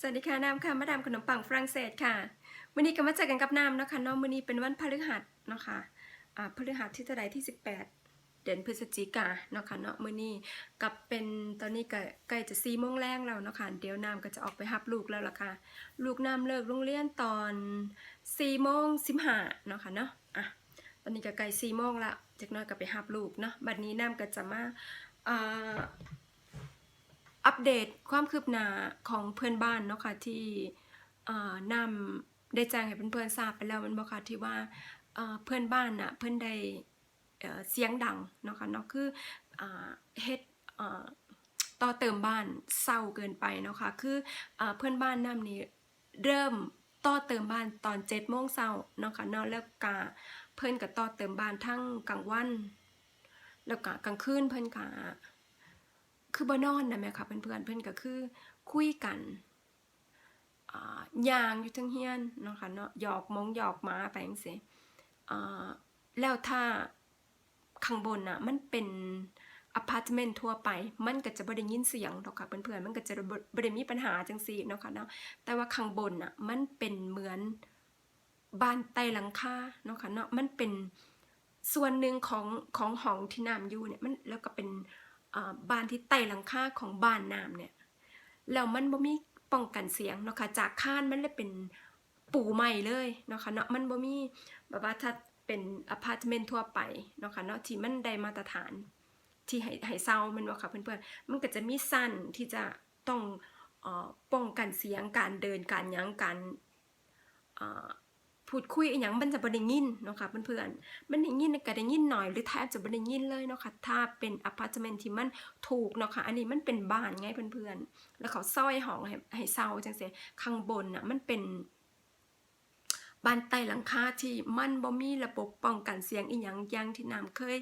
สวัสดีค่ะน้ำค่ะมาดามขนมปังฝรั่งเศสค่ะวันนี้ก็มาเจอกันกับน้ำนะคะเนาะวันนี้เป็นวันพฤหัสเนาะค่ะอ่าพฤหัสที่เท่าไรที่ 18 เดือนพฤศจิกาเนาะค่ะเนาะมื้อนี้กับเป็นตอนนี้ก็ใกล้จะสี่โมงแรงแล้วเนาะค่ะเดี๋ยวน้ำก็จะออกไปรับลูกแล้วล่ะค่ะ ลูกน้ำเลิกโรงเรียนตอนสี่โมงสิบห้าเนาะค่ะเนาะอะตอนนี้ก็ใกล้สี่โมงละจากน้อยก็ไปรับลูกเนาะบัดนี้น้ำก็จะมาอ่า อัปเดตความคืบหน้าของเพื่อนบ้านเนาะค่ะที่เอ่อนำได้แจ้งให้เพื่อนๆทราบไปแล้วมันบอกค่ะที่ว่าเพื่อนบ้านน่ะเพื่อนได้เสียงดังเนาะค่ะเนาะคือเฮ็ดต่อเติมบ้านเศร้าเกินไปเนาะค่ะคือเอ่อเพื่อนบ้านนำนี่เริ่มต่อเติมบ้านตอน7จ็ดโมงเช้าเนาะค่ะเนาะแล้วก็เพื่อนก็ต่อเติมบ้านทั้งกลางวัน แล้วก็กลางคืนเพื่อนก็ คือบ่นอนนะแม่ค่ะเพื่อนๆเพื่อนก็คือคุยกันอย่างอยู่ทั้งเฮียนเนาะค่ะเนาะหยอกมองหยอกหมาไปจังซี่แล้วถ้าข้างบนน่ะมันเป็นอพาร์ตเมนต์ทั่วไป มันก็จะบ่ได้ยินเสียงหรอกค่ะเพื่อนๆมันก็จะบ่ได้มีปัญหาจังซี่เนาะค่ะเนาะแต่ว่าข้างบนน่ะมันเป็นเหมือนบ้านใต้หลังคาเนาะค่ะเนาะมันเป็นส่วนหนึ่งของของห้องที่น้ำอยู่เนี่ยมันแล้วก็เป็น บานที่ใต้หลังคาของบ้านน้ำเนี่ยแล้วมันบ่มีป้องกันเสียงเนาะค่ะจากข้านมันเลยเป็นปูใหม่เลยเนาะค่ะเนาะมันบ่มีแบบว่าถ้าเป็นอพาร์ตเมนต์ทั่วไปเนาะค่ะเนาะที่มันได้มาตรฐานที่ให้ให้เซามันบ่ค่ะเพื่อนๆมันก็จะมีสั้นที่จะต้องอป้องกันเสียงการเดินการยั้งการอ พูดคุยอหยังมันจะบ่ได้ยินเนาะค่ะเพื่อนๆมันได้ยินก็ได้ยินหน่อยหรือแทบจะไม่ได้ยินเลยเนาะค่ะถ้าเป็นอพาร์ตเมนต์ที่มันถูกเนาะค่ะอันนี้มันเป็นบ้านไงเพื่อนๆแล้วเขาซอยห้องให้ให้เซาจังซี่ข้างบนน่ะมันเป็นบ้านใต้หลังคาที่มันบ่มีระบบป้องกันเสียงอีหยังอย่างที่น้ำเคย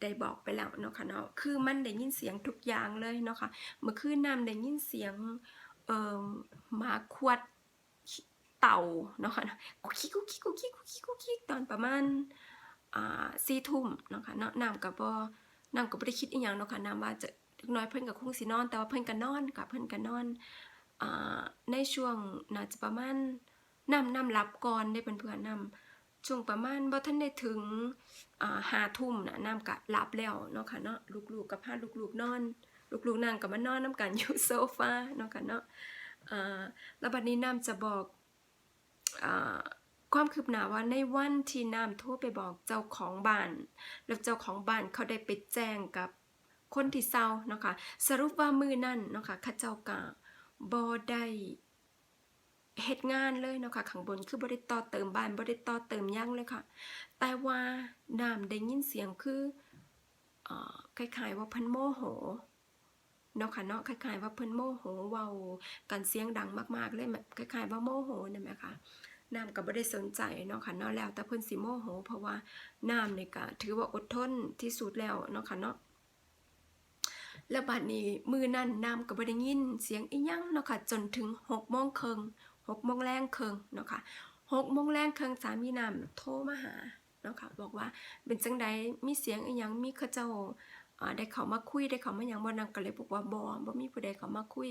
ได้บอกไปแล้วเนาะค่ะเนาะ คือมันได้ยินเสียงทุกอย่างเลยเนาะค่ะ เมื่อคืนน้ำได้ยินเสียงเอ่อหมาขวด เต่าเนาะค่ะกุกคิกกุกคิกกุกคิกกุกคิกกุกคิกตอนประมาณอ่าสี่ทุ่มเนาะค่ะเนาะน้ำกับบ่น้ำก็บ่ได้คิดอีหยังเนาะค่ะน้ำว่าจะน้อยเพิ่นก็คงสินอน แต่ว่าเพิ่นก็นอนค่ะเพิ่นก็นอนอ่าในช่วงน่าจะประมาณน้ำน้ำหลับก่อนได้เพื่อนๆน้ำช่วงประมาณบ่ทันได้ถึงอ่าห้าทุ่มน่ะน้ำก็หลับแล้วเนาะค่ะเนาะลูกๆก็พาลูกๆนอน ลูกๆนั่งก็มานอนนํกันอยู่โซฟาเนาะค่ะเนาะอ่าแล้วบัดนี้น้ำจะบอกอ่ ความคืบหน้าว่าในวันที่น้ำโทรไปบอกเจ้าของบ้าน แล้วเจ้าของบ้านเขาได้ไปแจ้งกับคนที่เศร้าเนาะคะสรุปว่ามือนั่นเนาะคะเข้าเจ้ากะบ่ได้เฮ็ดงานเลยเนาะค่ะข้างบนคือบ่ได้ต่อเติมบ้านบ่ได้ต่อเติมหยังเลยค่ะ แต่ว่าน้ำได้ยินเสียงคืออคล้ายๆว่าพิ่นโมโหเนาะค่ะเนาะคล้ายๆว่าเพิ่นโมโหเว้ากันเสียงดังมากๆเลยแบบคล้ายๆว่าโมโหนั่นแหมคะ น้ำก็บ่ได้สนใจเนาะค่ะเนาะแล้วแต่เพิ่นสิโมโห เพราะว่าน้ำนี่ก็ถือว่าอดทนที่สุดแล้วเนาะค่ะเนาะแล้วบัดนี้มือนั่นน้ำก็บ่ได้ยินเสียงอีหยังเนาะค่ะจนถึง6โมงครึ่ง6โมงแรงครึ่งเนาะค่ะ6โมงแรงครึ่งสามีน้ำโทรมาหาเนาะค่ะบอกว่าเป็นจังใดมีเสียงอีหยังมีเขาเจ้าได้เขามาคุยได้เขามาหยังบ่นางก็เลยบอกว่าบ่บ่มีผู้ใดเขามาคุย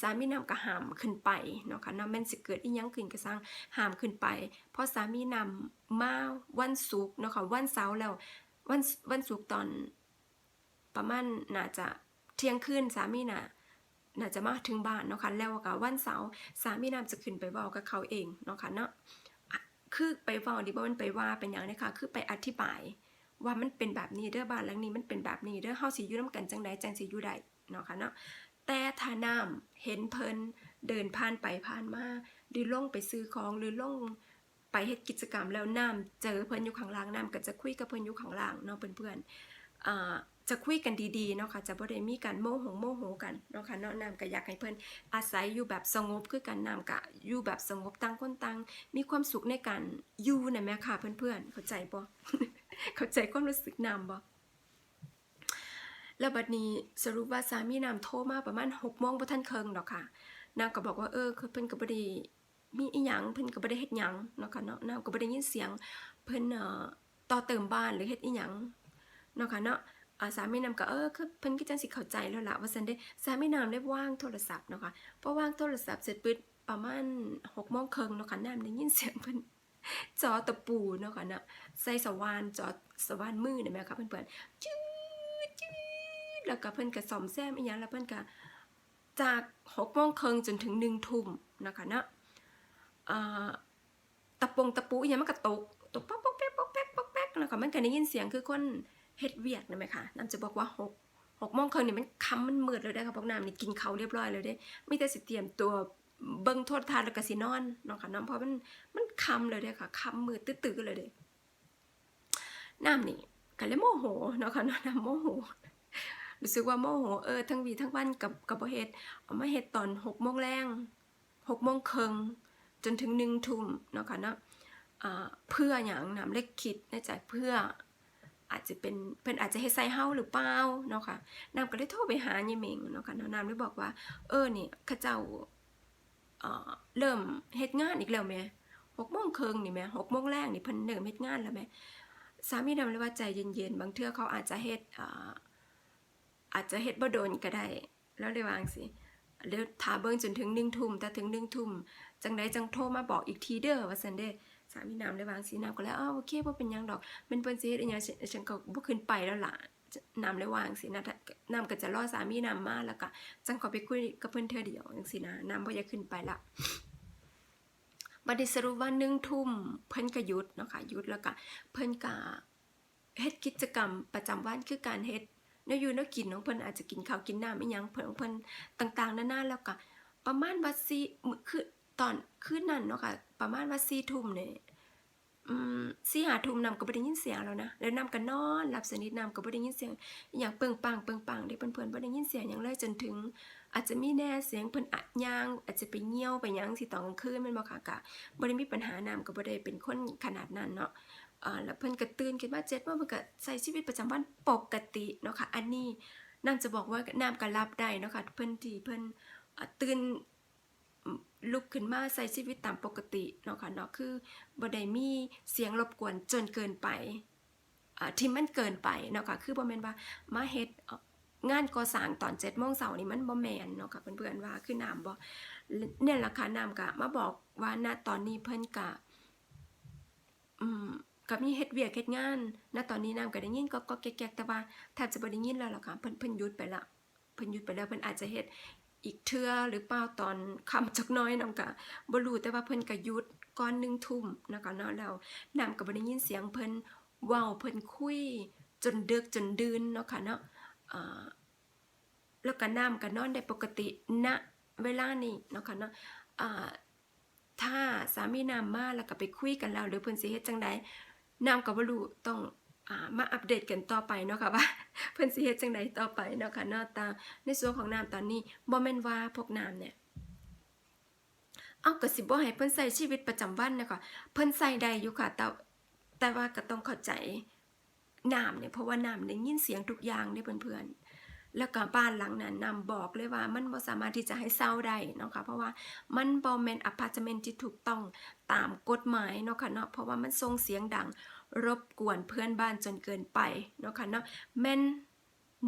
สามีนำก็ห้ามขึ้นไปเนาะค่ะนาะแม่นสิเกิดอีหยังขึ้นก็สร้างห้ามขึ้นไปเพราะสามีนำมาวันศุกร์เนาะค่ะวันเสาร์แล้ววันวันศุกร์ตอนประมาณน่าจะเที่ยงคืนสามีน่ะน่าจะมาถึงบ้านเนาะค่ะแล้วก็วันเสาร์สามีนำจะขึ้นไปเว้ากับเขาเองเนาะค่ะเนาะคือไปเว้าดิบ่มันไปว่าเป็นหยังเด้ค่ะคือไปอธิบายว่ามันเป็นแบบนี้เด้อบ้านหลังนี้มันเป็นแบบนี้เด้อเฮาสิอยู่นํกันจังใดจังสิอยู่ได้เนาะค่ะเนาะ แต่ถ้าน้ำเห็นเพิ่นเดินผ่านไปผ่านมาหรือลงไปซื้อของหรือลงไปเฮ็ดกิจกรรมแล้วน้ำเจอเพิ่นอยู่ข้างล่างน้ำก็จะคุยกับเพิ่นอยู่ข้างล่างเนาะเพื่อนๆอ่าจะคุยกันดีๆเนาะค่ะจะบ่ได้มีการโมโหโมโหกันเนาะค่ะเนาะน้ำก็อยากให้เพิ่นอาศัยอยู่แบบสงบคือกันน้ำก็อยู่แบบสงบต่างคนต่างมีความสุขในการอยู่น่ะแม่ค่ะเพื่อนๆเข้าใจบ่เข้าใจความรู้สึกน้ำบ่ แล้วบัดนี้สรุปว่าสามีนำโทรมาประมาณ6โมงบ่ทันเคิงดอกค่ะ นางก็บอกว่าเออเพิ่นก็บ่ได้มีอีหยังเพิ่นก็บ่ได้เฮ็ดหยังเนาะค่ะเนาะนางก็บ่ได้ยินเสียง เพิ่นเอ่อต่อเติมบ้านหรือเฮ็ดอีหยังเนาะค่ะเนาะอาสามีนำก็เออคือเพิ่นก็จังสิเข้าใจแล้วล่ะว่าซั่นเด้สามีนำได้ว่างโทรศัพท์เนาะค่ะพอว่างโทรศัพท์เสร็จปึ๊บประมาณ6โมงครึ่งเนาะค่ะน้ำได้ยินเสียงเพิ่นจอตะปูเนาะค่ะเนาะใส่สว่านจอสว่านมือนี่แหมค่ะเพื่อนๆจืดจืด แล้วก็เพิ่นก็ซ่อมแซมอีหยังแล้วเพิ่นก็จาก6โมงครึ่งจนถึง1ทุ่มนะคะเนาะอ่าตะปงตะปูอีหยังมันก็ตกตกป๊อกป๊อกแป๊กป๊อกแป๊กป๊อกแป๊กแล้วก็มันก็ได้ยินเสียงคือคนเฮ็ดเวียกนะไหมคะน้ำจะบอกว่าหกหกโมงครึ่งนี่มันคำมันมืดเลยได้ค่ะพวกน้ำนี่กินข้าวเรียบร้อยเลยเด้มีแต่สิเตรียมตัวเบิ่งโทรทัศน์แล้วก็สินอนนาะค่ะน้ำเพราะมันมันคำเลยเด้ค่ะค่ำมืดตื้อๆเลยเด้น้ำนี่ก็เลยโมโหเนาะค่ะน้ำโมโห รู้สึกว่าโมโหเออทั้งวีทั้งวันกับกับเฮ็ดเอามาเฮ็ดตอนหกโมงแรงหกโมงครึ่งจนถึงหนึ่งทุ่มเนาะค่ะเนาะเพื่ออย่างน้ำเล็กคิดในใจเพื่ออาจจะเป็นเพิ่นอาจจะเฮ็ดใส่เฮาหรือเปล่าเนาะค่ะนางก็เลยโทรไปหายายเมงเนาะค่ะนางเลยบอกว่า เออนี่เขาเจ้าเริ่มเฮ็ดงานอีกแล้วแหม่หกโมงครึ่งนี่แหม่หกโมงแรกนี่เพิ่นเริ่มเฮ็ดงานแล้วแหม่สามีนำเลยว่าใจเย็นๆ บางเทื่อเขาอาจจะเฮ็ด อาจจะเฮ็ดบ่โดนก็ได้ แล้วเลยวางสิเดี๋ยวถ้าเบิ่งจนถึง1ทุ่มแต่ถึง1ทุ่มจังไดจังโทรมาบอกอีกทีเด้อว่าซั่นเด้สามีนำเลยวางสินำก็แล้วอ้าวโอเคบ่เป็นหยังดอกเป็นเปิ้นสิเฮ็ดอีหยังฉันฉันก็บ่ขึ้นไปแล้วล่ะนำเลยวางสินะถ้านำก็จะรอสามีนำมาแล้วก็จังขอไปคุยกับเพิ่นเทื่อเดียวจังซี่นะนำบ่อยากขึ้นไปละบัดนี้สรุปว่า1ทุ่มเพิ่นก็หยุดเนาะค่ะหยุดแล้วก็เพิ่นก็เฮ็ดกิจกรรมประจำวันคือการเฮ็ด นอยู่นกินของเพิ่นอาจจะกินข้าวกินน้ำอีหยังเพิ่นของเพิ่นต่างๆนานาแล้วก็ประมาณว่าซีคือตอนคืนนั้นเนาะค่ะประมาณว่า4ทุ่มเนี่ยสี่หาทุ่มนำก็บ่ได้ยินเสียงแล้วนะ แล้วนำก็นอนหลับสนิทนำก็บ่ได้ยินเสียง อย่างเปิงปังเปิงปังเด็กเพิ่นๆบ่ได้ยินเสียงอย่างเลยจนถึง อาจจะมีแน่เสียงเพิ่นอะย่าง อาจจะไปเหี่ยวไปยังสิตอนกลางคืนม่นบ่ค่ะก็บ่ได้มีปัญหานำก็บ่ได้เป็นคนขนาดนั้นเนาะอ่าแล้วเพิ่นก็ตื่นขึ้นมา7:00นเพิ่นก็ใช้ชีวิตประจำวันปกติเนาะค่ะอันนี้นำจะบอกว่าน้ำก็รับได้เนาะค่ะเพิ่นที่เพิ่นตื่นลุกขึ้นมาใช้ชีวิตตามปกติเนาะค่ะเนาะคือบ่ได้มีเสียงรบกวนจนเกินไปที่มันเกินไปเนาะค่ะคือบ่แม่นว่ามาเฮ็ด งานก่อสร้างตอน7:00นเช้านี่มันบ่แมนเนาะค่ะเพื่อนๆว่าคือน้ำบ่เนี่ยล่ะค่ะน้ำก็มาบอกว่าณตอนนี้เพิ่นก็อืมก็มีเฮ็ดเวียกเฮ็ดงานณตอนนี้น้ำก็ได้ยินก็ๆแก๊กๆแต่ว่าแทบจะบ่ได้ยินแล้วล่ะค่ะเพิ่นเพิ่นหยุดไปละเพิ่นหยุดไปแล้วเพิ่นอาจจะเฮ็ดอีกเทื่อหรือเปล่าตอนคำจักน้อยนำก็บ่รู้แต่ว่าเพิ่นก็หยุดก่อน1ทุ่มนะคะเนาะแล้วน้ำก็บ่ได้ยินเสียงเพิ่นเว้าเพิ่นคุยจนดึกจนดื่นเนาะค่ะเนาะ แล้วก็น้ำก็นอนได้ปกติณเวลานี้เนาะค่ะเนาะถ้าสามีน้ำมาแล้วก็ไปคุยกันแล้วหรือเพิ่นสิเฮ็ดจังใดน้ำก็บ่รู้ต้องมาอัปเดตกันต่อไปเนาะค่ะว่าเพิ่นสิเฮ็ดจังใดต่อไปเนาะค่ะเนาะตาในส่วนของน้ำตอนนี้บ่แม่นว่าพวกน้ำเนี่ยเอาก็สิบ่ให้เพิ่นใช้ชีวิตประจำวันนะคะเพิ่นใช้ได้อยู่ค่ะแต่แต่ว่าก็ต้องเข้าใจ น้ำเนี่ยเพราะว่าน้ำได้ยินเสียงทุกอย่างเด้เพื่อนๆแล้วก็บ้านหลังนั้นน้ำบอกเลยว่ามันบ่สามารถที่จะให้เช่าได้เนาะค่ะเพราะว่ามันบ่แม่นอพาร์ตเมนต์ที่ถูกต้องตามกฎหมายเนาะค่ะเนาะเพราะว่ามันส่งเสียงดังรบกวนเพื่อนบ้านจนเกินไปเนาะค่ะเนาะแม่น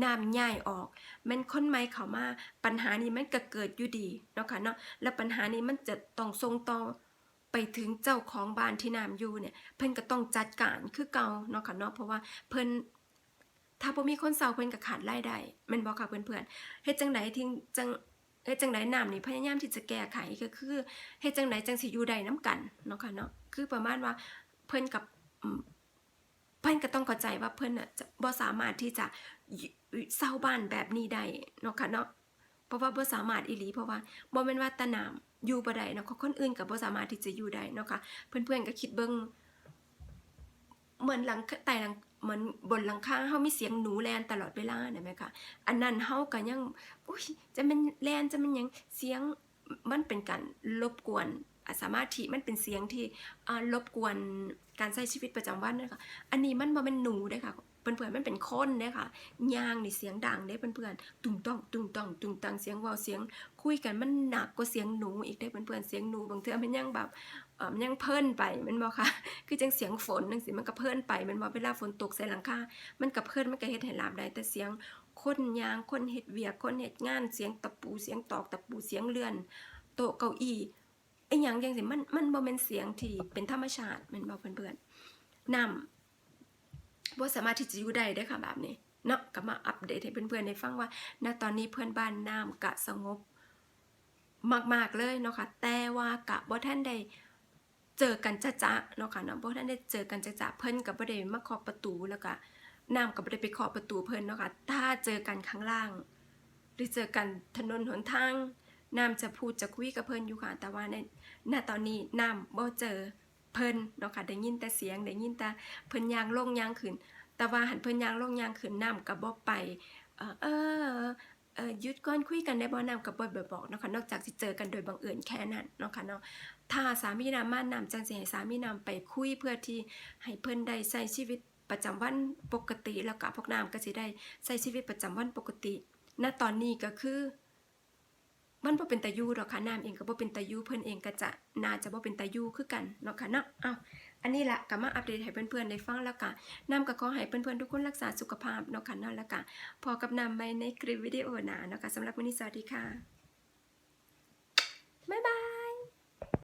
น้ำย่ายออกแมันคนใหม่เข้ามาปัญหานี้มันก็เกิดอยู่ดีเนาะค่ะเนาะแล้วปัญหานี้มันจะต้องส่งต่อ ไปถึงเจ้าของบ้านที่น้ำอยู่เนี่ยเพิ่นก็ต้องจัดการคือเก่าเนาะค่ะเนาะเพราะว่าเพิ่นถ้าบ่มีคนเซาเพิ่นก็ขาดรายได้แม่นบ่ค่ะเพื่อนๆเฮ็ดจังไดถึงจังเฮ็ดจังไดน้ำนี่พยายามที่จะแก้ไขก็คือเฮ็ดจังไดจังสิอยู่ได้นํกันเนาะค่ะเนาะคือประมาณว่าเพิ่นกับเพิ่นก็ต้องเข้าใจว่าเพิ่นน่ะบ่สามารถที่จะเศร้าบ้านแบบนี้ได้เนาะค่ะเนาะ ราะว่าบ่สามารถอีหลีเพราะว่าบ่แม่นว่าตะน้ำอยู่บ่ได้เนาะคนอื่นก็บ่สามารถที่จะอยู่ได้เนาะค่ะเพื่อนๆก็คิดเบิ่งเหมือนหลังใต้หลังเหมือนบนหลังคาเฮามีเสียงหนูแลนตลอดเวลาน่ะแม่ค่ะอันนั้นเฮาก็ยังอุ้ยจะเป็นแลนจะเป็นยังเสียงมันเป็นการรบกวนอะสมาธิมันเป็นเสียงที่อ่ารบกวนการใช้ชีวิตประจำวันนะคะอันนี้มันบ่แม่นหนูเด้อค่ะ เพื่อนๆมันเป็นคนเด้ค่ะย่างนี่เสียงดังเด้เพื่อนๆตุ้งต้องตุ้งต้องตุ้งตังเสียงว้าเสียง คุยกันมันหนักกว่าเสียงหนูอีกเด้เพื่อนๆเสียงหนูบางเทื่อมันยังแบบมันยังเพิ่นไปมันบ่ค่ะ คือจังเสียงฝนจังซี่มันก็เพิ่นไปมันบ่เวลาฝนตกใส่หลังคา มันก็เพิ่นมันก็เฮ็ดให้ลับได้แต่เสียงคนยางคนเฮ็ดเวียกคนเฮ็ดงานเสียงตะปูเสียงตอกตะปูเสียงเลื่อนโต๊ะเก้าอี้ไอ้หยังจังซี่มันมันบ่แม่นเสียงที่เป็นธรรมชาติม่นบ่เพื่อนๆน้ำบ่สามารถที่จะอยู่ได้เด้ค่ะแบบนี้เนาะก็มาอัปเดตให้เพื่อนๆได้ฟังว่า ณตอนนี้เพื่อนบ้านน้ำกะสงบมากๆเลยเนาะค่ะแต่ว่ากะบ่ท่านได้เจอกันจะจะๆเนาะค่ะเนาะบ่ท่านได้เจอกันจะจะๆเพิ่นก็บ่ได้มาเคาะประตูแล้วก็น้ำก็บ่ได้ไปเคาะประตูเพิ่นเนาะค่ะถ้าเจอกันข้างล่าง หรือเจอกันถนนหนทางน้ำจะพูดจะคุยกับเพิ่นอยู่ค่ะแต่ว่าในณตอนนี้น้ำบ่เจอ เพิ่นเนาะค่ะได้ยินแต่เสียงได้ยินแต่เพิ่นยางลงยางขึ้น แต่ว่าหันเพิ่นยางลงยางขึ้นน้ำก็บ่ไปเออเออหยุดก่อนคุยกันได้บ่นำกับบ่อยบอกเนาะค่ะนอกจากสิเจอกันโดยบังเอิญแค่นั้นเนาะค่ะเนาะถ้าสามีนำมานำจังสิให้สามีนำไปคุยเพื่อที่ให้เพิ่นได้ใช้ชีวิตประจำวันปกติแล้วก็พวกน้ำก็สิได้ใช้ชีวิตประจำวันปกติ ณตอนนี้ก็คือ มันบ่เป็นตายูดอกค่ะน้ำเองก็บ่เป็นตายูเพิ่นเองก็จะน่าจะบ่เป็นตายูคือกันเนาะค่ะเนาะอ้าวอันนี้ละก็มาอัปเดตให้เพื่อนๆได้ฟังแล้วก็น้ำก็ขอให้เพื่อนๆทุกคนรักษาสุขภาพเนาะค่ะเนาะแล้วก็พอกับนำไปในคลิปวิดีโอหนานะค่ะสำหรับวันนี้สวัสดีค่ะ